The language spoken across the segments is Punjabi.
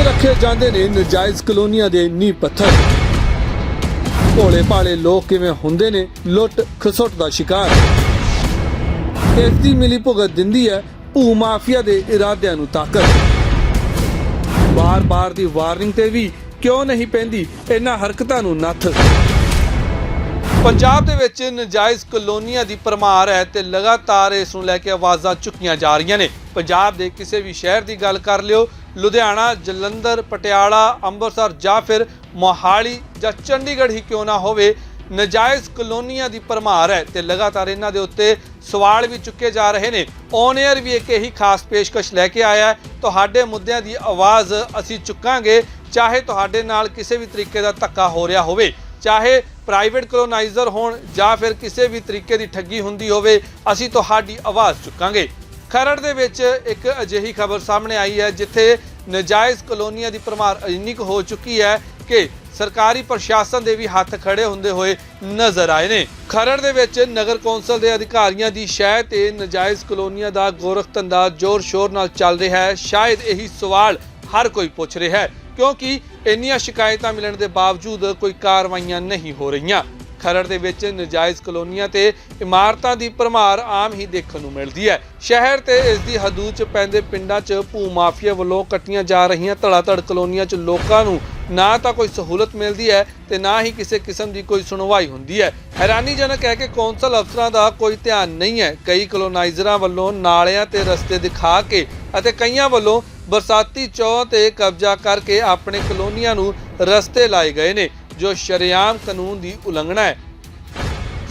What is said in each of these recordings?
ਉੱਤੇ ਰੱਖੇ ਜਾਂਦੇ ਨੇ ਨਜਾਇਜ਼ ਕਲੋਨੀਆਂ ਦੇ ਨੀਂਹ ਪੱਥਰ? ਭੋਲੇ ਭਾਲੇ ਲੋਕ ਕਿਵੇਂ ਹੁੰਦੇ ਨੇ ਲੁੱਟ ਖਸੁੱਟ ਦਾ ਸ਼ਿਕਾਰ? ਇਸ ਦੀ ਮਿਲੀ ਭੁਗਤ ਦਿੰਦੀ ਹੈ ਭੂ ਮਾਫੀਆ ਦੇ ਇਰਾਦਿਆਂ ਨੂੰ ਤਾਕਤ। ਬਾਰ-ਬਾਰ ਦੀ ਵਾਰਨਿੰਗ ਤੇ ਵੀ ਕਿਉਂ ਨਹੀਂ ਪੈਂਦੀ ਇਹਨਾਂ ਹਰਕਤਾਂ ਨੂੰ ਨੱਥ? ਪੰਜਾਬ ਦੇ ਵਿੱਚ ਨਜਾਇਜ਼ ਕਲੋਨੀਆਂ ਦੀ ਪਰਮਾਰ ਹੈ ਤੇ ਲਗਾਤਾਰ ਇਸ ਨੂੰ ਲੈ ਕੇ ਆਵਾਜ਼ਾਂ ਚੁੱਕੀਆਂ ਜਾ ਰਹੀਆਂ ਨੇ। ਪੰਜਾਬ ਦੇ ਕਿਸੇ ਵੀ ਸ਼ਹਿਰ ਦੀ ਗੱਲ ਕਰ ਲਿਓ ਲੁਧਿਆਣਾ, ਜਲੰਧਰ, ਪਟਿਆਲਾ, ਅੰਮ੍ਰਿਤਸਰ ਜਾਂ ਫਿਰ ਮੋਹਾਲੀ ਜਾਂ ਚੰਡੀਗੜ੍ਹ ਹੀ ਕਿਉਂ ਨਾ ਹੋਵੇ, ਨਜਾਇਜ਼ ਕਲੋਨੀਆਂ ਦੀ ਪਰਮਾਰ ਹੈ ਤੇ ਲਗਾਤਾਰ ਇਹਨਾਂ ਦੇ ਉੱਤੇ ਸਵਾਲ ਵੀ ਚੁੱਕੇ ਜਾ ਰਹੇ ਨੇ। ਔਨ 에ਅਰ ਵੀ ਇੱਕ ਇਹੀ ਖਾਸ ਪੇਸ਼ਕਸ਼ ਲੈ ਕੇ ਆਇਆ ਤੁਹਾਡੇ ਮੁੱਦਿਆਂ ਦੀ ਆਵਾਜ਼ ਅਸੀਂ ਚੁੱਕਾਂਗੇ, ਚਾਹੇ ਤੁਹਾਡੇ ਨਾਲ ਕਿਸੇ ਵੀ ਤਰੀਕੇ ਦਾ ਧੱਕਾ ਹੋ ਰਿਹਾ ਹੋਵੇ, ਚਾਹੇ ਪ੍ਰਾਈਵੇਟ ਕਲੋਨਾਈਜ਼ਰ ਹੋਣ ਜਾਂ ਫਿਰ ਕਿਸੇ ਵੀ ਤਰੀਕੇ ਦੀ ਠੱਗੀ ਹੁੰਦੀ ਹੋਵੇ, ਅਸੀਂ ਤੁਹਾਡੀ ਆਵਾਜ਼ ਚੁੱਕਾਂਗੇ। ਖਰੜ ਦੇ ਵਿੱਚ ਇੱਕ ਅਜਿਹੀ ਖਬਰ ਸਾਹਮਣੇ ਆਈ ਹੈ, ਜਿੱਥੇ ਨਜਾਇਜ਼ ਕਲੋਨੀਆਂ ਦੀ ਪਰਮਾਰ ਇੰਨੀ ਕੁ ਹੋ ਚੁੱਕੀ ਹੈ ਕਿ ਸਰਕਾਰੀ ਪ੍ਰਸ਼ਾਸਨ ਦੇ ਵੀ ਹੱਥ ਖੜੇ ਹੁੰਦੇ ਹੋਏ ਨਜ਼ਰ ਆਏ ਨੇ। ਖਰੜ ਦੇ ਵਿੱਚ ਨਗਰ ਕੌਂਸਲ ਦੇ ਅਧਿਕਾਰੀਆਂ ਦੀ ਸ਼ਹਿ ਤੇ ਨਜਾਇਜ਼ ਕਲੋਨੀਆਂ ਦਾ ਗੋਰਖ ਧੰਦਾ ਜ਼ੋਰ ਸ਼ੋਰ ਨਾਲ ਚੱਲ ਰਿਹਾ ਹੈ। ਸ਼ਾਇਦ ਇਹੀ ਸਵਾਲ ਹਰ ਕੋਈ ਪੁੱਛ ਰਿਹਾ ਹੈ, ਕਿਉਂਕਿ ਇੰਨੀਆਂ ਸ਼ਿਕਾਇਤਾਂ ਮਿਲਣ ਦੇ ਬਾਵਜੂਦ ਕੋਈ ਕਾਰਵਾਈਆਂ ਨਹੀਂ ਹੋ ਰਹੀਆਂ। ਖਰੜ ਦੇ ਵਿੱਚ ਨਜਾਇਜ਼ ਕਲੋਨੀਆਂ ਤੇ ਇਮਾਰਤਾਂ ਦੀ ਭਰਮਾਰ ਆਮ ਹੀ ਦੇਖਣ ਨੂੰ ਮਿਲਦੀ ਹੈ। ਸ਼ਹਿਰ ਤੇ ਇਸ ਦੀ ਹਦੂਦ 'ਚ ਪੈਂਦੇ ਪਿੰਡਾਂ 'ਚ ਭੂ ਮਾਫੀਆ ਵੱਲੋਂ ਕੱਟੀਆਂ ਜਾ ਰਹੀਆਂ ਧੜਾਧੜ ਕਲੋਨੀਆਂ 'ਚ ਲੋਕਾਂ ਨੂੰ ਨਾ ਤਾਂ ਕੋਈ ਸਹੂਲਤ ਮਿਲਦੀ ਹੈ ਤੇ ਨਾ ਹੀ ਕਿਸੇ ਕਿਸਮ ਦੀ ਕੋਈ ਸੁਣਵਾਈ ਹੁੰਦੀ ਹੈ। ਹੈਰਾਨੀਜਨਕ ਹੈ ਕਿ ਕੌਂਸਲ ਅਫਸਰਾਂ ਦਾ ਕੋਈ ਧਿਆਨ ਨਹੀਂ ਹੈ। ਕਈ ਕਲੋਨਾਈਜ਼ਰਾਂ ਵੱਲੋਂ ਨਾਲਿਆਂ ਤੇ ਰਸਤੇ ਦਿਖਾ ਕੇ ਅਤੇ ਕਈਆਂ ਵੱਲੋਂ ਬਰਸਾਤੀ ਚੌਂ ਤੇ ਕਬਜ਼ਾ ਕਰਕੇ ਆਪਣੇ ਕਲੋਨੀਆਂ ਨੂੰ ਰਸਤੇ ਲਾਏ ਗਏ ਨੇ। ਜੋ ਸ਼ਰੇਆਮ ਕਾਨੂੰਨ ਦੀ ਉਲੰਘਣਾ ਹੈ।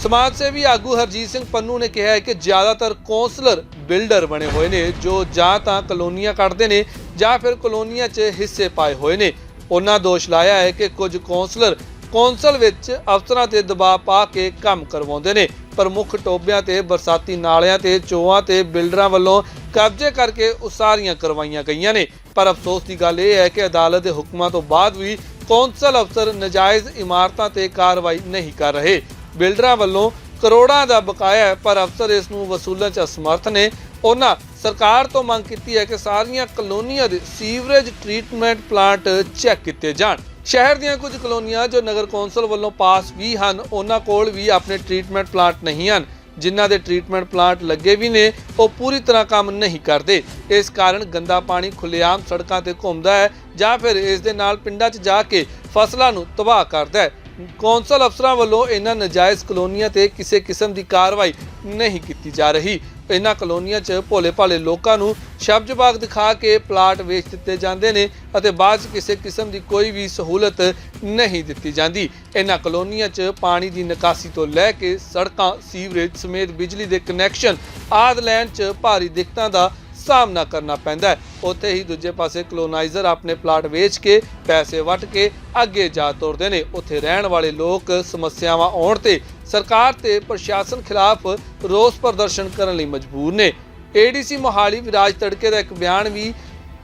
ਸਮਾਜ ਸੇਵੀ ਆਗੂ ਹਰਜੀਤ ਸਿੰਘ ਪੰਨੂ ਨੇ ਕਿਹਾ ਹੈ ਕਿ ਜ਼ਿਆਦਾਤਰ ਕੌਂਸਲਰ ਬਿਲਡਰ ਬਣੇ ਹੋਏ ਨੇ, ਜੋ ਜਾਂ ਤਾਂ ਕਲੋਨੀਆਂ ਕੱਢਦੇ ਨੇ ਜਾਂ ਫਿਰ ਕਲੋਨੀਆਂ 'ਚ ਹਿੱਸੇ ਪਾਏ ਹੋਏ ਨੇ। ਉਹਨਾਂ ਦੋਸ਼ ਲਾਇਆ ਹੈ ਕਿ ਕੁਝ ਕੌਂਸਲਰ ਕੌਂਸਲ ਵਿੱਚ ਅਫਸਰਾਂ ਤੇ ਦਬਾਅ ਪਾ ਕੇ ਕੰਮ ਕਰਵਾਉਂਦੇ ਨੇ ਪ੍ਰਮੁੱਖ ਟੋਬਿਆਂ ਤੇ, ਬਰਸਾਤੀ ਨਾਲਿਆਂ ਤੇ, ਚੋਆਂ ਤੇ, ਬਿਲਡਰਾਂ ਵੱਲੋਂ ਕਬਜ਼ੇ ਕਰਕੇ ਉਸਾਰੀਆਂ ਕਰਵਾਈਆਂ ਗਈਆਂ ਨੇ। ਪਰ ਅਫਸੋਸ ਦੀ ਗੱਲ ਇਹ ਹੈ ਕਿ ਅਦਾਲਤ ਦੇ ਹੁਕਮਾਂ ਤੋਂ ਬਾਅਦ ਵੀ ਕੌਂਸਲ ਅਫਸਰ ਨਜਾਇਜ਼ ਇਮਾਰਤਾਂ ਤੇ ਕਾਰਵਾਈ ਨਹੀਂ ਕਰ ਰਹੇ। ਬਿਲਡਰਾਂ ਵੱਲੋਂ ਕਰੋੜਾਂ ਦਾ ਬਕਾਇਆ ਹੈ, ਪਰ ਅਫਸਰ ਇਸ ਨੂੰ ਵਸੂਲਣ 'ਚ ਅਸਮਰਥ ਨੇ। ਉਹਨਾਂ ਸਰਕਾਰ ਤੋਂ ਮੰਗ ਕੀਤੀ ਹੈ ਕਿ ਸਾਰੀਆਂ ਕਲੋਨੀਆਂ ਦੇ ਸੀਵਰੇਜ ਟ੍ਰੀਟਮੈਂਟ ਪਲਾਂਟ ਚੈੱਕ ਕੀਤੇ ਜਾਣ। ਸ਼ਹਿਰ ਦੀਆਂ ਕੁਝ ਕਲੋਨੀਆਂ ਜੋ ਨਗਰ ਕੌਂਸਲ ਵੱਲੋਂ ਪਾਸ ਵੀ ਹਨ, ਉਹਨਾਂ ਕੋਲ ਵੀ ਆਪਣੇ ਟ੍ਰੀਟਮੈਂਟ ਪਲਾਂਟ ਨਹੀਂ ਹਨ। ਜਿਨ੍ਹਾਂ ਦੇ ਟ੍ਰੀਟਮੈਂਟ ਪਲਾਂਟ ਲੱਗੇ ਵੀ ਨੇ, ਉਹ ਪੂਰੀ ਤਰ੍ਹਾਂ ਕੰਮ ਨਹੀਂ ਕਰਦੇ। ਇਸ ਕਾਰਨ ਗੰਦਾ ਪਾਣੀ ਖੁੱਲੇਆਮ ਸੜਕਾਂ ਤੇ ਘੁੰਮਦਾ ਹੈ ਜਾਂ ਫਿਰ ਇਸ ਦੇ ਨਾਲ ਪਿੰਡਾਂ 'ਚ ਜਾ ਕੇ ਫਸਲਾਂ ਨੂੰ ਤਬਾਹ ਕਰਦਾ ਹੈ। ਕੌਂਸਲ ਅਫਸਰਾਂ ਵੱਲੋਂ ਇਹਨਾਂ ਨਜਾਇਜ਼ ਕਲੋਨੀਆਂ ਤੇ ਕਿਸੇ ਕਿਸਮ ਦੀ ਕਾਰਵਾਈ ਨਹੀਂ ਕੀਤੀ ਜਾ ਰਹੀ। ਇਹਨਾਂ ਕਲੋਨੀਆਂ 'ਚ ਭੋਲੇ ਭਾਲੇ ਲੋਕਾਂ ਨੂੰ ਸ਼ਬਜ ਬਾਗ ਦਿਖਾ ਕੇ ਪਲਾਟ ਵੇਚ ਦਿੱਤੇ ਜਾਂਦੇ ਨੇ ਅਤੇ ਬਾਅਦ 'ਚ ਕਿਸੇ ਕਿਸਮ ਦੀ ਕੋਈ ਵੀ ਸਹੂਲਤ ਨਹੀਂ ਦਿੱਤੀ ਜਾਂਦੀ। ਇਹਨਾਂ ਕਲੋਨੀਆਂ 'ਚ ਪਾਣੀ ਦੀ ਨਿਕਾਸੀ ਤੋਂ ਲੈ ਕੇ ਸੜਕਾਂ, ਸੀਵਰੇਜ ਸਮੇਤ ਬਿਜਲੀ ਦੇ ਕਨੈਕਸ਼ਨ ਆਦਿ ਲੈਣ 'ਚ ਭਾਰੀ ਦਿੱਕਤਾਂ ਦਾ ਸਾਹਮਣਾ ਕਰਨਾ ਪੈਂਦਾ ਹੈ। ਉੱਥੇ ਹੀ ਦੂਜੇ ਪਾਸੇ ਕਲੋਨਾਈਜ਼ਰ ਆਪਣੇ ਪਲਾਟ ਵੇਚ ਕੇ, ਪੈਸੇ ਵਟ ਕੇ ਅੱਗੇ ਜਾ ਤੁਰਦੇ ਨੇ। ਉੱਥੇ ਰਹਿਣ ਵਾਲੇ ਲੋਕ ਸਮੱਸਿਆਵਾਂ ਆਉਣ ਤੇ ਸਰਕਾਰ ਤੇ ਪ੍ਰਸ਼ਾਸਨ ਖਿਲਾਫ ਰੋਸ ਪ੍ਰਦਰਸ਼ਨ ਕਰਨ ਲਈ ਮਜਬੂਰ ਨੇ। ਏਡੀਸੀ ਮੋਹਾਲੀ ਵਿਰਾਜ ਤੜਕੇ ਦਾ ਇੱਕ ਬਿਆਨ ਵੀ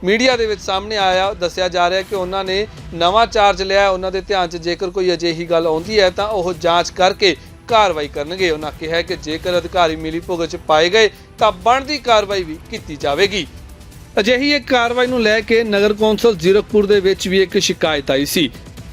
ਮੀਡੀਆ ਦੇ ਵਿੱਚ ਸਾਹਮਣੇ ਆਇਆ। ਦੱਸਿਆ ਜਾ ਰਿਹਾ ਕਿ ਉਹਨਾਂ ਨੇ ਨਵਾਂ ਚਾਰਜ ਲਿਆ ਉਹਨਾਂ ਦੇ ਧਿਆਨ 'ਚ ਜੇਕਰ ਕੋਈ ਅਜਿਹੀ ਗੱਲ ਆਉਂਦੀ ਹੈ ਤਾਂ ਉਹ ਜਾਂਚ ਕਰਕੇ ਕਾਰਵਾਈ ਕਰਨਗੇ। ਉਹਨਾਂ ਕਿਹਾ ਕਿ ਜੇਕਰ ਅਧਿਕਾਰੀ ਮਿਲੀ ਭੁਗਤ 'ਚ ਪਾਏ ਗਏ ਤਾਂ ਬਣਦੀ ਕਾਰਵਾਈ ਵੀ ਕੀਤੀ ਜਾਵੇਗੀ। ਅਜਿਹੀ ਇੱਕ ਕਾਰਵਾਈ ਨੂੰ ਲੈ ਕੇ ਨਗਰ ਕੌਂਸਲ ਜ਼ੀਰਕਪੁਰ ਦੇ ਵਿੱਚ ਵੀ ਇੱਕ ਸ਼ਿਕਾਇਤ ਆਈ ਸੀ।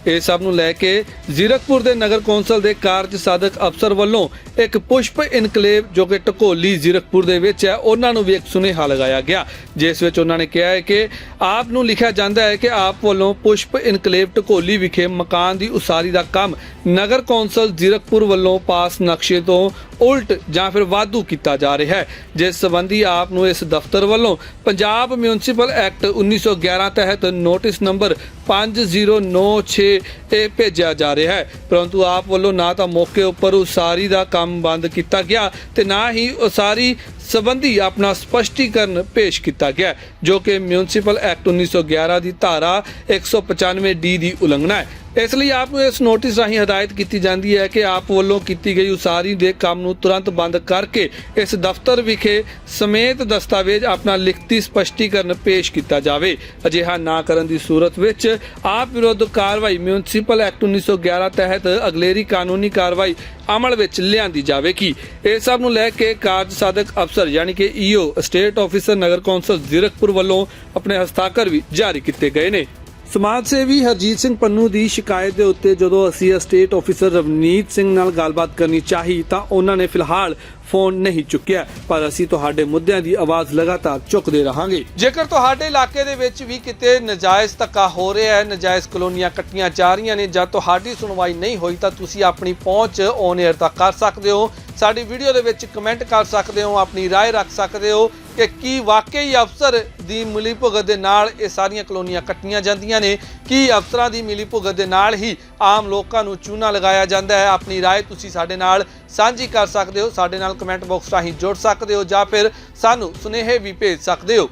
ਇਹ ਸਭ ਨੂੰ ਲੈ ਕੇ ਜ਼ੀਰਕਪੁਰ ਦੇ ਨਗਰ ਕੌਂਸਲ ਦੇ ਕਾਰਜ ਸਾਧਕ ਅਫਸਰ ਵੱਲੋਂ ਇੱਕ ਪੁਸ਼ਪ ਇਨਕਲੇਵ ਜੋ ਕਿ ਢਕੋਲੀ ਜ਼ੀਰਕਪੁਰ ਦੇ ਵਿੱਚ ਹੈ, ਉਹਨਾਂ ਨੂੰ ਵੀ ਇੱਕ ਸੁਨੇਹਾ ਲਗਾਇਆ ਗਿਆ, ਜਿਸ ਵਿੱਚ ਉਹਨਾਂ ਨੇ ਕਿਹਾ ਹੈ ਕਿ ਆਪ ਨੂੰ ਲਿਖਿਆ ਜਾਂਦਾ ਹੈ ਕਿ ਆਪ ਵੱਲੋਂ ਪੁਸ਼ਪ ਇਨਕਲੇਵ ਢਕੋਲੀ ਵਿਖੇ ਮਕਾਨ ਦੀ ਉਸਾਰੀ ਦਾ ਕੰਮ ਨਗਰ ਕੌਂਸਲ ਜ਼ੀਰਕਪੁਰ ਵੱਲੋਂ ਪਾਸ ਨਕਸ਼ੇ ਤੋਂ ਉਲਟ ਜਾਂ ਫਿਰ ਵਾਧੂ ਕੀਤਾ ਜਾ ਰਿਹਾ ਹੈ, ਜਿਸ ਸੰਬੰਧੀ ਆਪ ਨੂੰ ਇਸ ਦਫ਼ਤਰ ਵੱਲੋਂ ਪੰਜਾਬ ਮਿਊਨਿਸਪਲ ਐਕਟ 1911 ਤਹਿਤ ਨੋਟਿਸ ਨੰਬਰ 5096 'ਤੇ ਭੇਜਿਆ ਜਾ ਰਿਹਾ ਹੈ। ਪਰੰਤੂ ਆਪ ਵੱਲੋਂ ਨਾ ਤਾਂ ਮੌਕੇ ਉੱਪਰ ਉਸਾਰੀ ਦਾ ਕੰਮ ਬੰਦ ਕੀਤਾ ਗਿਆ ਤੇ ਨਾ ਹੀ ਉਸਾਰੀ ਸੰਬੰਧੀ ਆਪਣਾ ਸਪਸ਼ਟੀਕਰਨ ਪੇਸ਼ ਕੀਤਾ ਗਿਆ, ਜੋ ਕਿ ਮਿਊਨਿਸਪਲ ਐਕਟ 1911 ਦੀ ਧਾਰਾ 195 ਡੀ ਦੀ ਉਲੰਘਣਾ ਹੈ। ਇਸ ਲਈ ਆਪ ਨੂੰ ਇਸ ਨੋਟਿਸ ਰਾਹੀਂ ਹਦਾਇਤ ਕੀਤੀ ਜਾਂਦੀ ਹੈ ਕਿ ਆਪ ਵੱਲੋਂ ਕੀਤੀ ਗਈ ਉਸਾਰੀ ਦੇ ਕੰਮ ਨੂੰ ਤੁਰੰਤ ਬੰਦ ਕਰਕੇ ਇਸ ਦਫ਼ਤਰ ਵਿਖੇ ਸਮੇਤ ਦਸਤਾਵੇਜ਼ ਆਪਣਾ ਲਿਖਤੀ ਸਪਸ਼ਟੀਕਰਨ ਪੇਸ਼ ਕੀਤਾ ਜਾਵੇ। ਅਜਿਹਾ ਨਾ ਕਰਨ ਦੀ ਸੂਰਤ ਵਿੱਚ ਆਪ ਵਿਰੁੱਧ ਕਾਰਵਾਈ ਮਿਊਨਿਸਪਲ ਐਕਟ 1911 ਤਹਿਤ ਅਗਲੇਰੀ ਕਾਨੂੰਨੀ ਕਾਰਵਾਈ ਅਮਲ ਵਿੱਚ ਲਿਆਂਦੀ ਜਾਵੇਗੀ। ਇਹ ਸਭ ਨੂੰ ਲੈ ਕੇ ਕਾਰਜ ਸਾਧਕ ਅਫਸਰ ਯਾਨੀ ਕਿ ਈਓ ਸਟੇਟ ਆਫੀਸਰ ਨਗਰ ਕੌਂਸਲ ਜ਼ੀਰਕਪੁਰ ਵੱਲੋਂ ਆਪਣੇ ਹਸਤਾਖਰ ਵੀ ਜਾਰੀ ਕੀਤੇ ਗਏ ਨੇ। ਸਮਾਜ ਸੇਵੀ ਹਰਜੀਤ ਸਿੰਘ ਪੰਨੂ ਦੀ ਸ਼ਿਕਾਇਤ ਦੇ ਉੱਤੇ ਜਦੋਂ ਅਸੀਂ ਸਟੇਟ ਆਫੀਸਰ ਰਵਨੀਤ ਸਿੰਘ ਨਾਲ ਗੱਲਬਾਤ ਕਰਨੀ ਚਾਹੀ ਤਾਂ ਉਹਨਾਂ ਨੇ ਫਿਲਹਾਲ ਫੋਨ ਨਹੀਂ ਚੁੱਕਿਆ। ਪਰ ਅਸੀਂ ਤੁਹਾਡੇ ਮੁੱਦਿਆਂ ਦੀ ਆਵਾਜ਼ ਲਗਾਤਾਰ ਚੁੱਕਦੇ ਰਹਾਂਗੇ। ਜੇਕਰ ਤੁਹਾਡੇ ਇਲਾਕੇ ਦੇ ਵਿੱਚ ਵੀ ਕਿਤੇ ਨਜਾਇਜ਼ ਧੱਕਾ ਹੋ ਰਿਹਾ ਹੈ, ਨਜਾਇਜ਼ ਕਲੋਨੀਆਂ ਕੱਟੀਆਂ ਜਾ ਰਹੀਆਂ ਨੇ ਜਾਂ ਤੁਹਾਡੀ ਸੁਣਵਾਈ ਨਹੀਂ ਹੋਈ ਤਾਂ ਤੁਸੀਂ ਆਪਣੀ ਪਹੁੰਚ ਔਨ 에ਅਰ ਤੱਕ ਕਰ ਸਕਦੇ ਹੋ। ਸਾਡੀ ਵੀਡੀਓ ਦੇ ਵਿੱਚ ਕਮੈਂਟ ਕਰ ਸਕਦੇ ਹੋ, ਆਪਣੀ رائے ਰੱਖ ਸਕਦੇ ਹੋ। ਕਿ ਕੀ ਵਾਕਈ ਅਫਸਰ ਦੀ ਮਿਲੀ ਭੁਗਤ ਦੇ ਨਾਲ ਇਹ ਸਾਰੀਆਂ ਕਲੋਨੀਆਂ ਕੱਟੀਆਂ ਜਾਂਦੀਆਂ ਨੇ? ਕੀ ਅਫਸਰਾਂ ਦੀ ਮਿਲੀ ਭੁਗਤ ਦੇ ਨਾਲ ਹੀ ਆਮ ਲੋਕਾਂ ਨੂੰ ਚੂਨਾ ਲਗਾਇਆ ਜਾਂਦਾ ਹੈ? ਆਪਣੀ رائے ਤੁਸੀਂ ਸਾਡੇ ਨਾਲ ਸਾਂਝੀ ਕਰ ਸਕਦੇ ਹੋ। ਸਾਡੇ ਨਾਲ ਕਮੈਂਟ ਬਾਕਸ ਰਾਹੀਂ ਜੁੜ ਸਕਦੇ ਹੋ ਜਾਂ ਫਿਰ ਸਾਨੂੰ ਸੁਨੇਹੇ ਵੀ ਭੇਜ ਸਕਦੇ ਹੋ।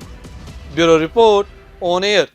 Bureau report, on air